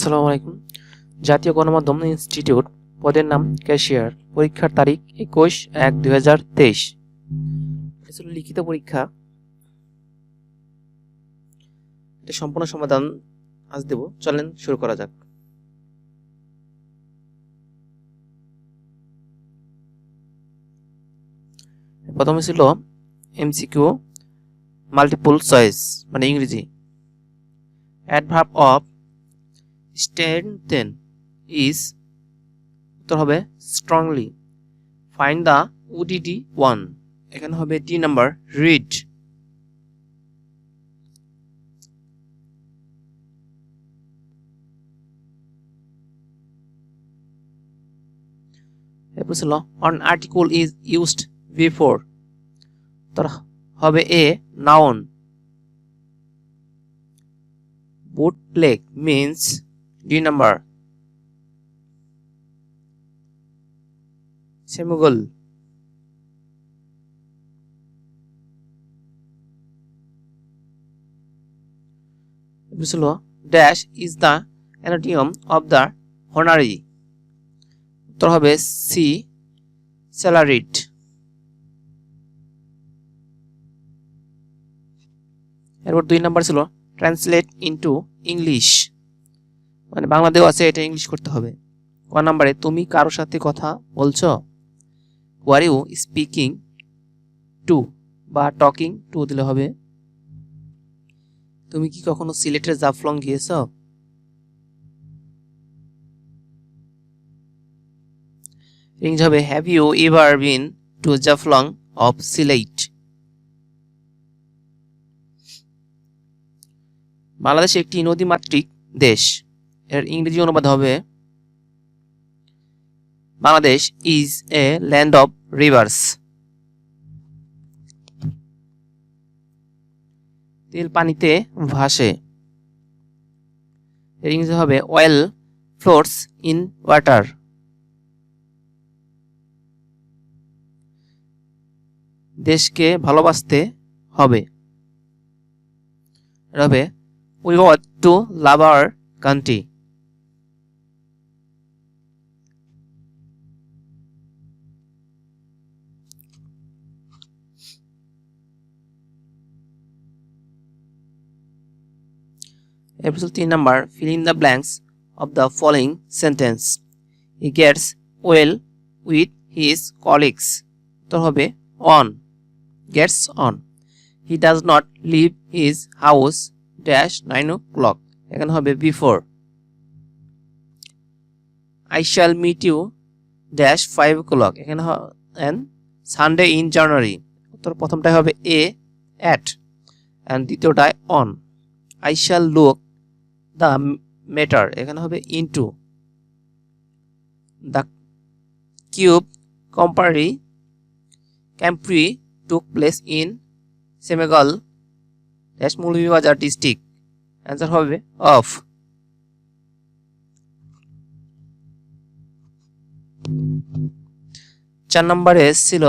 আসসালামু আলাইকুম। জাতীয় গণমাধ্যম ইনস্টিটিউট পদের নাম ক্যাশিয়ার। পরীক্ষার তারিখ একুশ এক দুই হাজার তেইশ। লিখিত পরীক্ষা। এটা সম্পূর্ণ সমাধান আজ দেব। চলেন শুরু করা যাক। প্রথমে ছিল এমসিকিউ মাল্টিপল চয়েস মানে ইংরেজি। অ্যাডভার্ব অফ strengthen is, উত্তর হবে strongly find the odd one এখানে হবে ডি নাম্বার রিড ছিল an article is used before তোর হবে a noun bootleg means D number. Semugol. dash is the anatomy of the honorary উত্তর হবে C salaried এরপর দুই নাম্বার ছিল ট্রান্সলেট ইনটু ইংলিশ মানে বাংলাদেশ আছে, এটা ইংলিশ করতে হবে। ক নাম্বারে, তুমি কারোর সাথে কথা বলছ? ওয়ার ইউ স্পিকিং টু বা টকিং টু দিলে হবে। তুমি কি কখনো সিলেটের জাফলং গিয়েছ? ইংরেজি হবে have you ever been to Jaflong of Sylhet Bangladesh একটি নদীমাতৃক দেশ। এর ইংরেজি অনুবাদ হবে Bangladesh is a land of rivers তেল পানিতে ভাসে। এর ইংরেজি হবে অয়েল ফ্লোটস ইন ওয়াটার দেশকে ভালোবাসতে হবে। হবে, we ought to love our country. Episode 3 number fill in the blanks of the following sentence. He gets well with his colleagues. তো হবে on gets on. He does not leave his house dash nine o'clock এখানে হবে before I shall meet you dash five o'clock এখানে and Sunday in January উত্তর প্রথমটাই হবে a at and দ্বিতীয়টায় on I shall look the matter এখানে হবে into the cube কম্পারি ক্যাম্প্রি took place in সেমেগল dash Moulvibazar district answer হবে অফ চার নম্বরে ছিল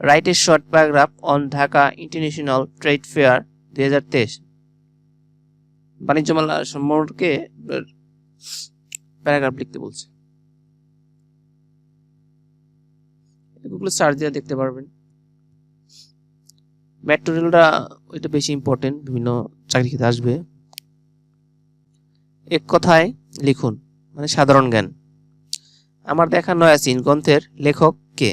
write a short paragraph on Dhaka international trade fair দুই হাজার তেইশ। বাণিজ্য মেলা সম্পর্কে প্যারাগ্রাফ লিখতে বলছে। গুগলে সার্চ দিয়ে দেখতে পারবেন। মেট্রো রেলটা ওইটা বেশি ইম্পর্টেন্ট বিভিন্ন চাকরি ক্ষেত্রে আসবে। এক কথায় লিখুন মানে সাধারণ জ্ঞান। আমার দেখা নয়াসিন গ্রন্থের লেখক কে?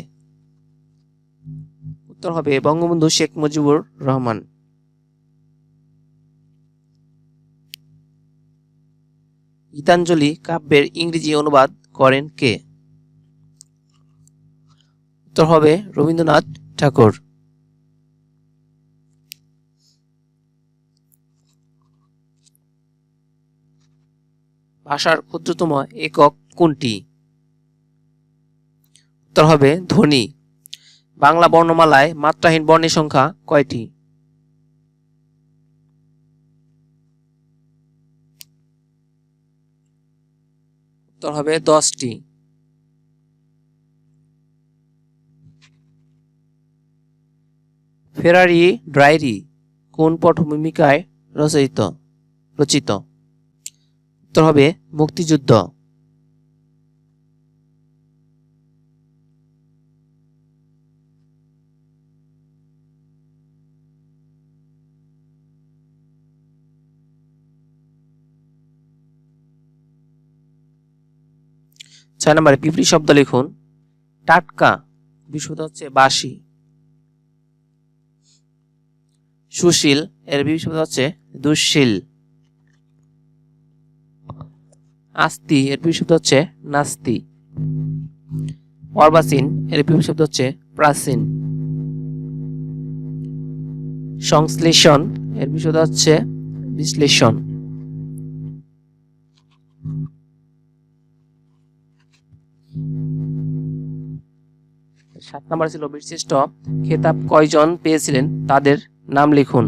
উত্তর হবে বঙ্গবন্ধু শেখ মুজিবুর রহমান। গীতাঞ্জলি কাব্যের ইংরেজি অনুবাদ করেন কে? উত্তর হবে রবীন্দ্রনাথ ঠাকুর। ভাষার ক্ষুদ্রতম একক কোনটি? উত্তর হবে ধ্বনি। বাংলা বর্ণমালায় মাত্রাহীন বর্ণের সংখ্যা কয়টি? উত্তর হবে দশটি। ফেরারি ড্রাইরি কোন পটভূমিকায় রচিত রচিত? উত্তর হবে মুক্তিযুদ্ধ। ছয় নম্বরে পিঁপড়ি শব্দ লিখুন, টাটকা, বিশুদ্ধ হচ্ছে বাসি। সুশীল, এর বিপরীত শব্দ হচ্ছে দুঃশীল। আস্তি, এর বিপরীত শব্দ হচ্ছে নাস্তি। অর্বাচীন, এর বিপরীত শব্দ হচ্ছে প্রাচীন। সংশ্লেষণ, এর বিপরীত হচ্ছে বিশ্লেষণ। সাত নম্বর ছিল বিশিষ্ট খেতাব কয়জন পেয়েছিলেন? তাদের নাম লিখুন।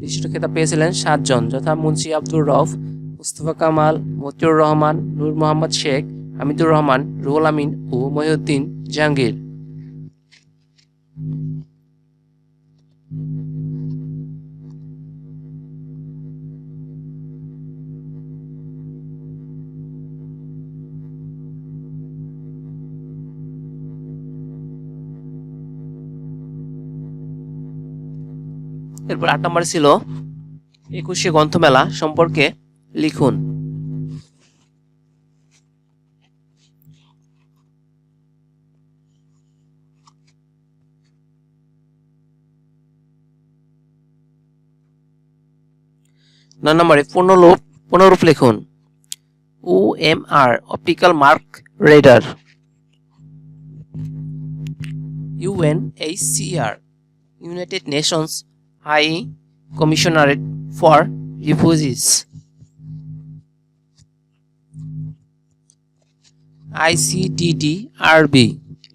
বিশিষ্ট খেতাব পেয়েছিলেন সাতজন, যথা মুন্সি আব্দুর রফ মুস্তফা কামাল, মতিউর রহমান, নূর মোহাম্মদ শেখ, হামিদুর রহমান, রুহুল আমিন ও মহিউদ্দিন জাহাঙ্গীর। এরপর আট নম্বর ছিল একুশে গ্রন্থমেলা সম্পর্কে লিখুন। নয় নম্বরে পূর্ণরূপ পুনরূপ লিখুন। O M R optical mark reader UNHCR United Nations high commissionerate for refugees ICTD RB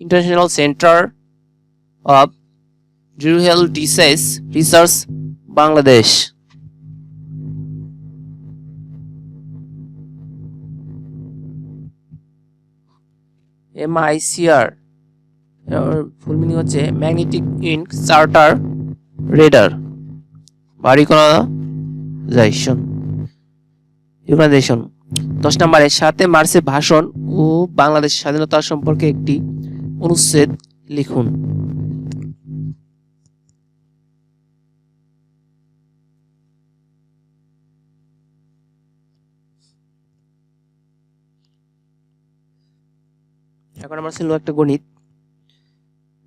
international centre of জিরুহেল diseases research Bangladesh M I C R full meaning হচ্ছে ম্যাগনেটিক ইন চার্টার রেডার বাড়িকোনাইজেশন ইউনাইজেশন দশ নম্বরে, সাতে মার্চে ভাষণ ও বাংলাদেশ স্বাধীনতা সম্পর্কে একটি অনুচ্ছেদ লিখুন। এখন আমার ছিল একটা গণিত।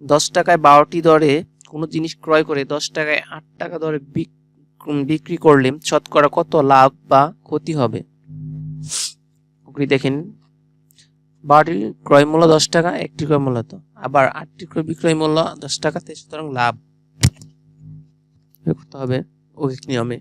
দশ টাকায় বারোটি দরে কোনো জিনিস ক্রয় করে দশ টাকায় আট টাকা দরে বিক- বিক্রি করলে শতকরা কত লাভ বা ক্ষতি হবে? দেখেন। বারোটির ক্রয় মূল্য দশ টাকা, একটি ক্রয় মূল্য তো। আবার আটটি ক্রয় বিক্রয় মূল্য দশ টাকাতে সুতরাং লাভ করতে হবে ওকে নিয়মে।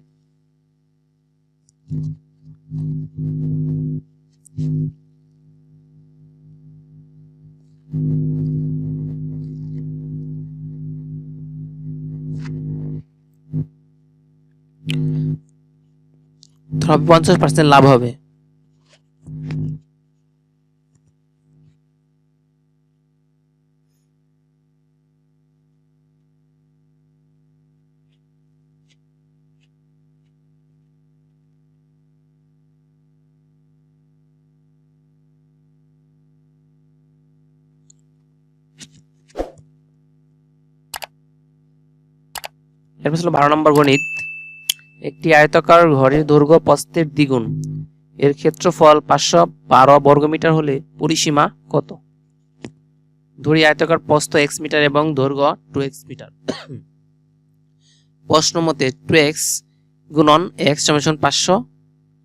ধর পঞ্চাশ পার্সেন্ট লাভ হবে। এরপর ছিল বারো নম্বর গণিত। একটি আয়তাকার ঘরের দৈর্ঘ্য প্রস্থের দ্বিগুণ। এর ক্ষেত্রফল পাঁচশো বারো বর্গমিটার হলে পরিসীমা কত? ধরি আয়তাকার প্রস্থ এক্স মিটার এবং দৈর্ঘ্য টু এক্স মিটার। প্রশ্ন মতে টু এক্স গুণন এক্স সমান পাঁচশো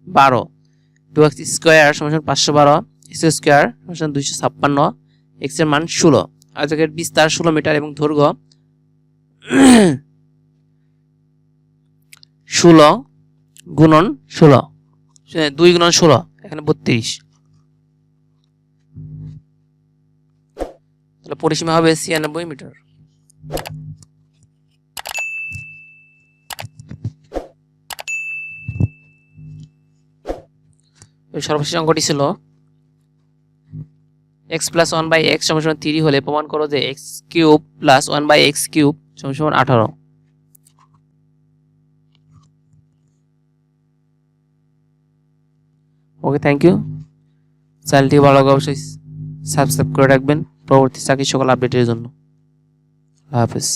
বারো। টু এক্স স্কোয়ার সমান পাঁচশো বারো। এক্স স্কোয়ার সমান দুইশো ছাপ্পান্ন। এক্সের মান ষোলো। আয়তকের বিস্তার ষোলো মিটার এবং দৈর্ঘ্য ষোলো গুণন ষোলো। দুই গুণন ষোলো, এখানে বত্রিশ। তাহলে পরিসীমা হবে ছিয়ানব্বই মিটার। সর্বশেষ অঙ্কটি ছিল x plus one by x সমান থ্রি হলে প্রমাণ করো যে x cube plus one by x cube সমান আঠারো। ওকে থ্যাংক ইউ চ্যানেলটি ভালো লাগে অবশ্যই সাবস্ক্রাইব করে রাখবেন। পরবর্তী চাকরি সকল আপডেটের জন্য। আল্লাহ হাফেজ।